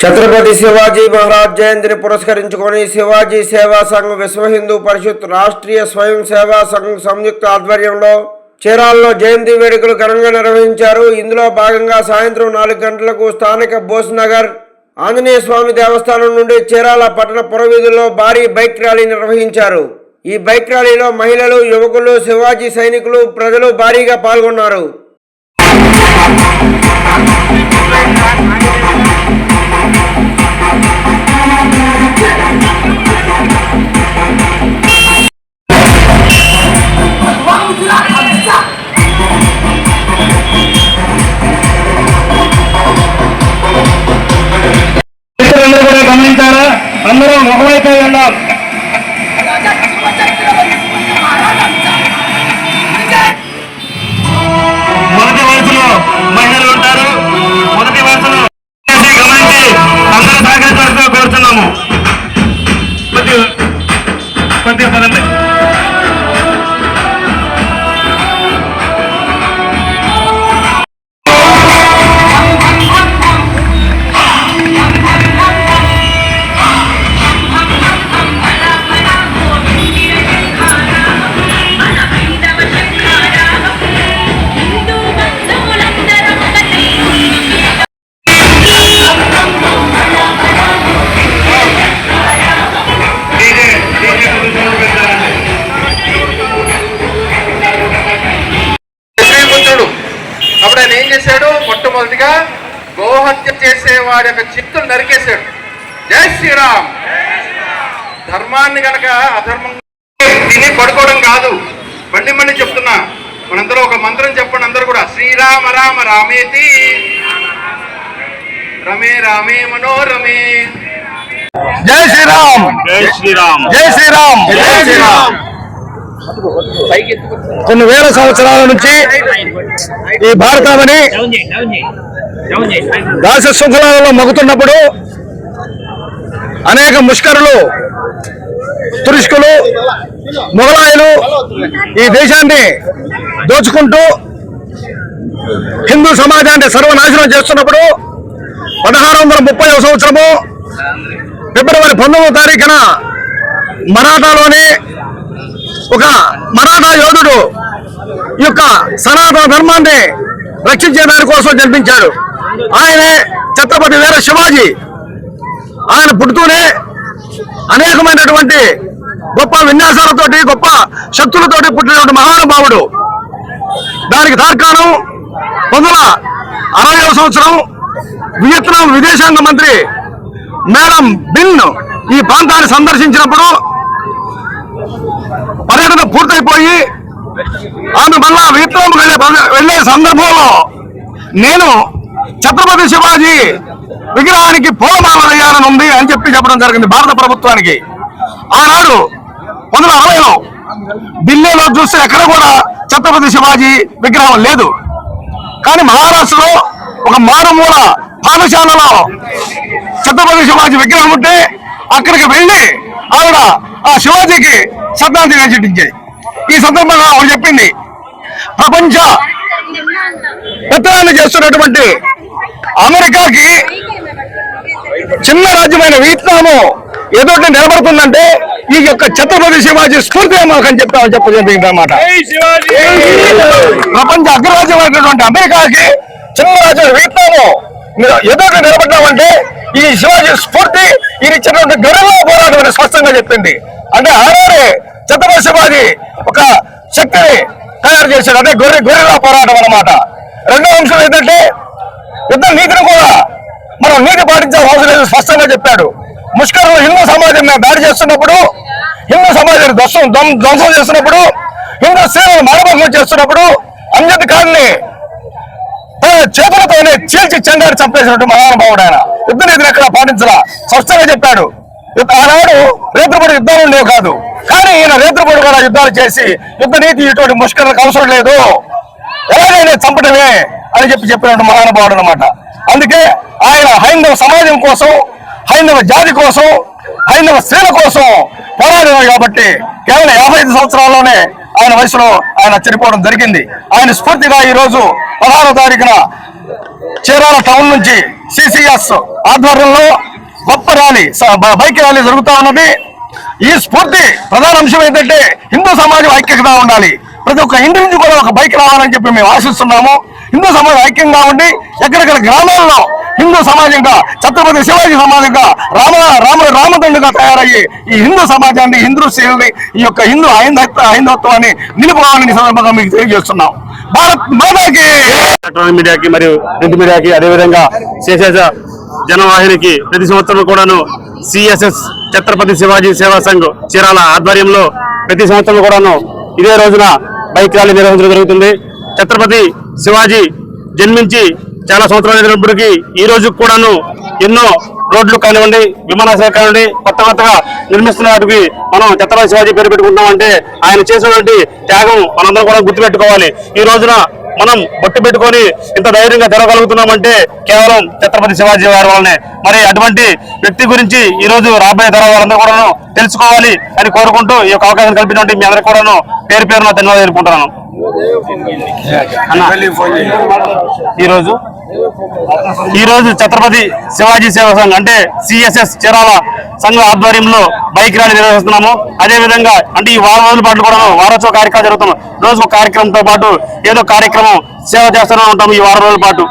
ఛత్రపతి శివాజీ మహారాజ్ జయంతిని పురస్కరించుకొని శివాజీ సేవా సంఘ్ విశ్వ హిందూ పరిషత్ రాష్ట్రీయ స్వయం సేవా సంఘ్ సంయుక్త ఆధ్వర్యంలో చీరాల్లో జయంతి వేడుకలు ఘనంగా నిర్వహించారు. ఇందులో భాగంగా సాయంత్రం నాలుగు గంటలకు స్థానిక బోస్నగర్ ఆంజనేయ స్వామి దేవస్థానం నుండి చీరాల పట్టణ పురవీధుల్లో భారీ బైక్ ర్యాలీ నిర్వహించారు. ఈ బైక్ ర్యాలీలో మహిళలు యువకులు శివాజీ సైనికులు ప్రజలు భారీగా పాల్గొన్నారు. అందరం మొహమైతే వెళ్ళాం ఆయన ఏం చేశాడు? మొట్టమొదటిగా గోహత్య చేసే వారి యొక్క చిత్తులు నరికేశాడు. జై శ్రీరామ్. ధర్మాన్ని గనక అధర్మం తిని పడుకోవడం కాదు. మళ్ళీ మళ్ళీ చెప్తున్నా. మనందరూ ఒక మంత్రం చెప్పండి అందరూ కూడా. శ్రీరామ రామ రామేతి. రమే రామే మనోరమే. జై శ్రీరామ్. జై శ్రీరామ్. జై శ్రీరామ్. జై శ్రీరామ్. కొన్ని వేల సంవత్సరాల నుంచి ఈ భారతావని దాస శృంఖలాలలో మగుతున్నప్పుడు అనేక ముష్కరులు తురుష్కులు మొఘలాయులు ఈ దేశాన్ని దోచుకుంటూ హిందూ సమాజాన్ని సర్వనాశనం చేస్తున్నప్పుడు పదహారు వందల ముప్పై సంవత్సరము ఫిబ్రవరి పంతొమ్మిదో తారీఖున మరాఠాలోని ఒక మరాఠా యోధుడు ఈ యొక్క సనాతన ధర్మాన్ని రక్షించే దాని కోసం జన్మించాడు. ఆయనే ఛత్రపతి వీర శివాజీ. ఆయన పుడుతూనే అనేకమైనటువంటి గొప్ప విన్యాసాలతోటి గొప్ప శక్తులతోటి పుట్టినటువంటి మహానుభావుడు. దానికి తార్కాణం పంతొమ్మిది వందల అరవై సంవత్సరం వియత్నాం విదేశాంగ మంత్రి మేడం బిన్ ఈ ప్రాంతాన్ని సందర్శించినప్పుడు పర్యటన పూర్తయిపోయి ఆమె మళ్ళా వియత్నాం వెళ్ళే వెళ్ళే సందర్భంలో నేను ఛత్రపతి శివాజీ విగ్రహానికి పూలమాల వేయాలని ఉంది అని చెప్పి చెప్పడం జరిగింది భారత ప్రభుత్వానికి. ఆనాడు పంతొమ్మిది అరవైలో ఢిల్లీలో చూస్తే ఎక్కడ కూడా ఛత్రపతి శివాజీ విగ్రహం లేదు. కానీ మహారాష్ట్రలో ఒక మారుమూల పాఠశాలలో ఛత్రపతి శివాజీ విగ్రహం ఉంటే అక్కడికి వెళ్ళి ఆవిడ ఆ శివాజీకి శ్రద్ధాంజలి చెట్టించేది ఈ సందర్భంగా ఆవిడ చెప్పింది ప్రపంచ పెత్తనాన్ని చేస్తున్నటువంటి అమెరికాకి చిన్న రాజ్యమైన వియత్నాము ఎదుటి నిలబడుతుందంటే ఈ యొక్క ఛత్రపతి శివాజీ స్ఫూర్తి అని చెప్పామని చెప్ప జరిగింది అన్నమాట. ప్రపంచ అగ్రరాజ్యమైనటువంటి అమెరికాకి చిన్న రాజ్యం వియత్నాము ఎదురు నిలబడ్డామంటే ఈ శివాజీ స్ఫూర్తి ఇది ఇచ్చినటువంటి గర్వ పోరాటం అని స్పష్టంగా చెప్పింది. అంటే ఆనాడే ఛత్రపతి శివాజీ ఒక శక్తిని తయారు చేశాడు. అంటే గొర్రె గొర్రెల పోరాటం అన్నమాట. రెండో అంశం ఏంటంటే యుద్ధ నీతిని కూడా మనం నీతి పాటించాల్సిన అవసరం లేదు స్పష్టంగా చెప్పాడు. ముష్కరులు హిందూ సమాజం మీద దాడి చేస్తున్నప్పుడు హిందూ సమాజాన్ని ధ్వంసం ధ్వంసం చేస్తున్నప్పుడు హిందూ స్త్రీలను మరణభంగం చేస్తున్నప్పుడు అంజద్ ఖాన్ని తన చేతులతోనే చీల్చి చెండాడి చంపేసినట్టు మహానుభావుడు ఆయన. యుద్ధ నీతిని ఎక్కడ పాటించరా స్పష్టంగా చెప్పాడు. ఆనాడు రేత్రపడి యుద్ధాలు ఉండేవి కాదు. కానీ ఈయన రేత్రపడి కూడా యుద్ధాలు చేసి యుద్ధ నీతి ఇటువంటి ముష్కరకు అవసరం లేదు. ఎలాగైనా చంపడమే అని చెప్పి చెప్పినట్టు మహానుభావుడు అనమాట అందుకే ఆయన హైందవ సమాజం కోసం హైందవ జాతి కోసం హైందవ స్త్రీల కోసం పోరాడారు కాబట్టి కేవలం యాభై ఐదు సంవత్సరాల్లోనే ఆయన వయసులో ఆయన చనిపోవడం జరిగింది. ఆయన స్ఫూర్తిగా ఈ రోజు పదహారో తారీఖున చీరాల టౌన్ నుంచి సిసిఎస్ ఆధ్వర్యంలో ర్యాలీ బైక్ ర్యాలీ జరుగుతా ఉన్నది. ఈ స్ఫూర్తి ప్రధాన అంశం ఏంటంటే హిందూ సమాజం ఐక్యంగా ఉండాలి. ప్రతి ఒక్క ఇంటి నుంచి కూడా ఒక బైక్ రావాలని చెప్పి మేము ఆశిస్తున్నాము. హిందూ సమాజం ఐక్యంగా ఉండి ఎక్కడెక్కడ గ్రామాల్లో హిందూ సమాజంగా ఛత్రపతి శివాజీ సమాజంగా రామ రామ రామదండుగా తయారయ్యి ఈ హిందూ సమాజాన్ని హిందూ శ్రేణుల్ని ఈ యొక్క హిందూ హైందత్వ హైందత్వాన్ని నిలుపుకోవాలని సందర్భంగా మీకు తెలియజేస్తున్నాం. భారత్ మాతాకి! ఎలక్ట్రానిక్ మీడియాకి మరియు ప్రింట్ మీడియాకి అదేవిధంగా శేషేష జనవాహినికి ప్రతి సంవత్సరం కూడాను సిఎస్ఎస్ ఛత్రపతి శివాజీ సేవా సంఘ్ చీరాల ఆధ్వర్యంలో ప్రతి సంవత్సరం కూడాను ఇదే రోజున బైక్ ర్యాలీ నిర్వహించడం జరుగుతుంది. ఛత్రపతి శివాజీ జన్మించి చాలా సంవత్సరాలు జరిగినప్పటికీ ఈ రోజు కూడాను ఎన్నో రోడ్లు కానివ్వండి విమానాశ్రయం కానివ్వండి కొత్త కొత్తగా నిర్మిస్తున్న వాటికి మనం ఛత్రపతి శివాజీ పేరు పెట్టుకుంటామంటే ఆయన చేసినటువంటి త్యాగం మనందరం కూడా గుర్తుపెట్టుకోవాలి. ఈ రోజున మనం బొట్టు పెట్టుకొని ఇంత ధైర్యంగా తిరగలుగుతున్నామంటే కేవలం ఛత్రపతి శివాజీ వారి వల్లనే. మరి అటువంటి వ్యక్తి గురించి ఈ రోజు రాబోయే తరం వాళ్ళందరూ కూడాను తెలుసుకోవాలి అని కోరుకుంటూ ఈ యొక్క అవకాశం కల్పించినటువంటి మీ అందరికీ కూడాను పేరు పేరున ధన్యవాదాలు తెలుపుకుంటున్నాను. అన్న ఈ రోజు ఛత్రపతి శివాజీ సేవా సంఘ్ అంటే సిఎస్ఎస్ చీరాల సంఘం ఆధ్వర్యంలో బైక్ ర్యాలీ నిర్వహిస్తున్నాము. అదే విధంగా అంటే ఈ వారం రోజుల పాటు కూడా వారోత్సవ కార్యక్రమం జరుగుతున్నాం రోజు ఒక కార్యక్రమంతో పాటు ఏదో కార్యక్రమం సేవ చేస్తూనే ఉంటాము ఈ వారం రోజుల పాటు.